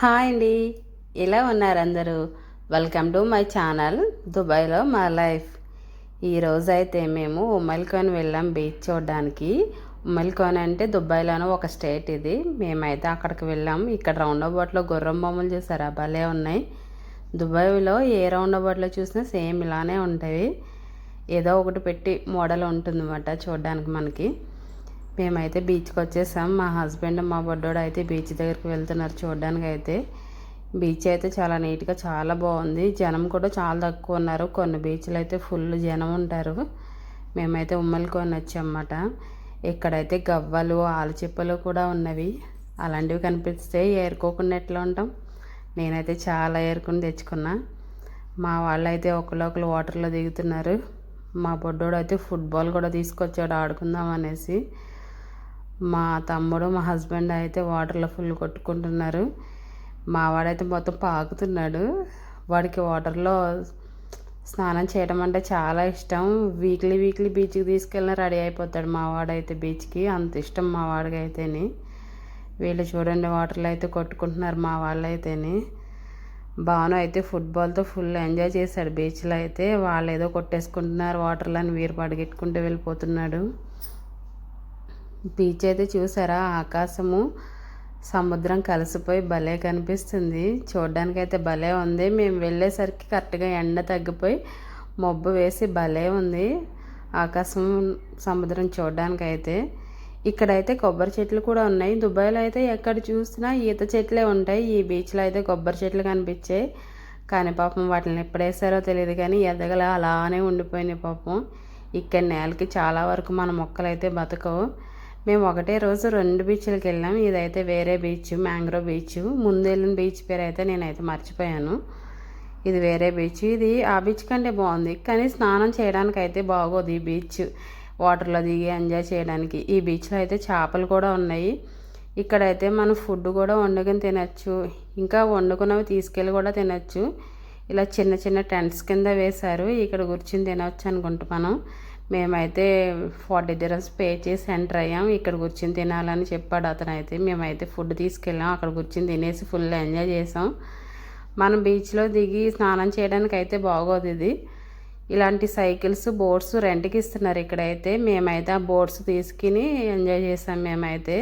Hi అండి. ఎలా ఉన్నారు అందరూ? వెల్కమ్ టు మై ఛానల్ దుబాయ్లో మా లైఫ్ ఈరోజు అయితే మేము ఉమ్మల్కోన్ వెళ్ళాం బీచ్ చూడడానికి. ఉమ్మల్కోన్ అంటే దుబాయ్లోనే ఒక స్టేట్ ఇది. మేమైతే అక్కడికి వెళ్ళాం. ఇక్కడ రౌండ్ అబౌట్లో గుర్రం బొమ్మలు చూసారా? భలే ఉన్నాయి. దుబాయ్లో ఏ రౌండ్ అబౌట్లో చూసినా సేమ్ ఇలానే ఉంటాయి. ఏదో ఒకటి పెట్టి మోడల్ ఉంటుందన్నమాట చూడడానికి మనకి. మేమైతే బీచ్కి వచ్చేసాం. మా హస్బెండ్ మా బొడ్డోడు అయితే బీచ్ దగ్గరికి వెళ్తున్నారు చూడడానికి అయితే బీచ్ అయితే చాలా నీట్గా చాలా బాగుంది. జనం కూడా చాలా తక్కువ ఉన్నారు. కొన్ని బీచ్లు అయితే ఫుల్ జనం ఉంటారు. మేమైతే ఉమ్మలికొని వచ్చామన్నమాట ఇక్కడైతే గవ్వలు ఆలుచిప్పలు కూడా ఉన్నవి. అలాంటివి కనిపిస్తే ఏరుకోకుండా ఎట్లా ఉంటాం? నేనైతే చాలా ఏరుకుని తెచ్చుకున్నా. మా వాళ్ళు అయితే ఒకరు వాటర్లో దిగుతున్నారు. మా బొడ్డోడు అయితే ఫుట్బాల్ కూడా తీసుకొచ్చాడు ఆడుకుందాం అనేసి. మా తమ్ముడు మా హస్బెండ్ అయితే వాటర్లో ఫుల్ కొట్టుకుంటున్నారు. మా వాడైతే మొత్తం పాకుతున్నాడు. వాడికి వాటర్లో స్నానం చేయడం అంటే చాలా ఇష్టం. వీక్లీ వీక్లీ బీచ్కి తీసుకెళ్ళిన రెడీ అయిపోతాడు మా వాడైతే బీచ్కి. అంత ఇష్టం మా వాడికి అయితేని వీళ్ళు చూడండి వాటర్లో అయితే కొట్టుకుంటున్నారు మా వాళ్ళు అయితేని భాను అయితే ఫుట్బాల్తో ఫుల్ ఎంజాయ్ చేశాడు బీచ్లో అయితే. వాళ్ళు ఏదో కొట్టేసుకుంటున్నారు వాటర్లో అని వీరు పడగెట్టుకుంటూ వెళ్ళిపోతున్నాడు. బీచ్ అయితే చూసారా? ఆకాశము సముద్రం కలిసిపోయి భలే కనిపిస్తుంది. చూడ్డానికైతే అయితే భలే ఉంది. మేము వెళ్ళేసరికి కరెక్ట్గా ఎండ తగ్గిపోయి మబ్బు వేసి భలే ఉంది. ఆకాశం సముద్రం చూడ్డానికైతే. ఇక్కడైతే కొబ్బరి చెట్లు కూడా ఉన్నాయి. దుబాయ్లో అయితే ఎక్కడ చూసినా ఈత చెట్లే ఉంటాయి. ఈ బీచ్లో అయితే కొబ్బరి చెట్లు కనిపించాయి. కానీ పాపం వాటిని ఎప్పుడేసారో తెలియదు కానీ ఎదగల అలానే ఉండిపోయినాయి పాపం. ఇక్కడ నేలకి చాలా వరకు మన మొక్కలు అయితే బతకవు. మేము ఒకటే రోజు రెండు బీచ్లకి వెళ్ళాం ఇదైతే వేరే బీచ్ మ్యాంగ్రో బీచ్. ముందు వెళ్ళిన బీచ్ పేరు అయితే నేనైతే మర్చిపోయాను. ఇది వేరే బీచ్. ఇది ఆ బీచ్ కంటే బాగుంది. కానీ స్నానం చేయడానికి అయితే బాగోదు ఈ బీచ్. వాటర్లో దిగి ఎంజాయ్ చేయడానికి. ఈ బీచ్లో అయితే చేపలు కూడా ఉన్నాయి. ఇక్కడైతే మనం ఫుడ్ కూడా వండుకొని తినచ్చు. ఇంకా వండుకున్నవి తీసుకెళ్ళి కూడా తినచ్చు. ఇలా చిన్న చిన్న టెంట్స్ కింద వేశారు. ఇక్కడ కూర్చుని తినవచ్చు అనుకుంటా మనం మేమైతే ఫార్టీ దిరమ్స్ పే చేసి ఎంటర్ అయ్యాం. ఇక్కడ కూర్చొని తినాలని చెప్పాడు అతను అయితే మేమైతే ఫుడ్ తీసుకెళ్ళాం. అక్కడ కూర్చొని తినేసి ఫుల్ ఎంజాయ్ చేసాం. మనం బీచ్లో దిగి స్నానం చేయడానికి అయితే బాగోదు ఇది. ఇలాంటి సైకిల్స్ బోట్స్ రెంట్కి ఇస్తున్నారు ఇక్కడైతే. మేమైతే ఆ బోట్స్ తీసుకుని ఎంజాయ్ చేసాం మేమైతే.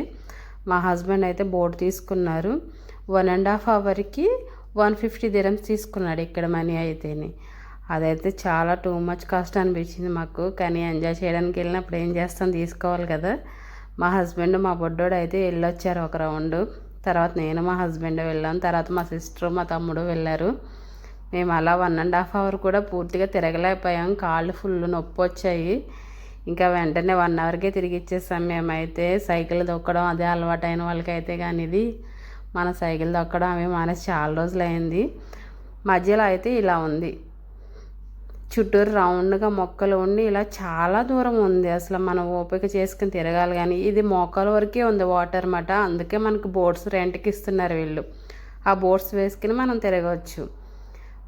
మా హస్బెండ్ అయితే బోట్ తీసుకున్నారు. వన్ అండ్ హాఫ్ అవర్కి వన్ ఫిఫ్టీ దిరమ్స్ తీసుకున్నాడు ఇక్కడ మనీ అయితేనే. అదైతే చాలా టూ మచ్ కాస్ట్ అనిపించింది మాకు. కానీ ఎంజాయ్ చేయడానికి వెళ్ళినప్పుడు ఏం చేస్తాం తీసుకోవాలి కదా. మా హస్బెండ్ మా బొడ్డోడు అయితే వెళ్ళొచ్చారు ఒక రౌండ్. తర్వాత నేను మా హస్బెండ్ వెళ్ళాం. తర్వాత మా సిస్టర్ మా తమ్ముడు వెళ్ళారు. మేము అలా వన్ అండ్ హాఫ్ అవర్ కూడా పూర్తిగా తిరగలేకపోయాం. కాళ్ళు ఫుల్ నొప్పి వచ్చాయి. ఇంకా వెంటనే వన్ అవర్కే తిరిగి ఇచ్చేసాం మేమైతే. సైకిల్ దొక్కడం అదే అలవాటైన వాళ్ళకైతే కానీ ఇది. మన సైకిల్ దొక్కడం అవి మానేసి చాలా రోజులు అయింది మధ్యలో అయితే ఇలా ఉంది. చుట్టూరు రౌండ్గా మొక్కలు ఉండి ఇలా చాలా దూరం ఉంది. అసలు మనం ఓపిక చేసుకుని తిరగాలి కానీ ఇది మోకాల వరకే ఉంది వాటర్ అన్నమాట అందుకే మనకు బోట్స్ రెంట్కి ఇస్తున్నారు వీళ్ళు. ఆ బోట్స్ వేసుకుని మనం తిరగవచ్చు.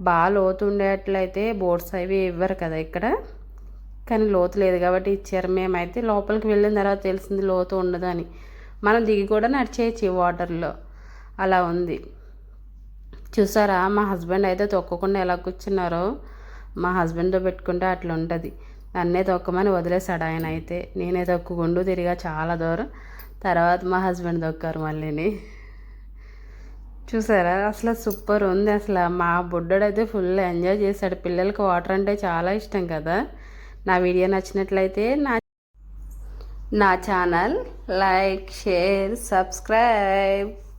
బాగా లోతు ఉండేట్లయితే బోట్స్ అవి ఇవ్వరు కదా ఇక్కడ. కానీ లోతు లేదు కాబట్టి ఇచ్చారు. మేమైతే లోపలికి వెళ్ళిన తర్వాత తెలిసింది లోతు ఉండదని మనం దిగి కూడా నడిచేయచ్చు ఈ వాటర్లో. అలా ఉంది. చూసారా? మా హస్బెండ్ అయితే తొక్కకుండా ఎలా కూర్చున్నారో. మా హస్బెండ్తో పెట్టుకుంటే అట్లా ఉంటుంది. నన్నే తొక్కమని వదిలేశాడు ఆయన అయితే. నేనే తొక్కుకుంటూ తిరిగా చాలా దూరం. తర్వాత మా హస్బెండ్ తొక్కారు మళ్ళీని చూసారా? అసలు సూపర్ ఉంది అసలు. మా బుడ్డడైతే ఫుల్ ఎంజాయ్ చేశాడు. పిల్లలకి వాటర్ అంటే చాలా ఇష్టం కదా. నా వీడియో నచ్చినట్లయితే నా నా ఛానల్ లైక్ షేర్ సబ్స్క్రైబ్.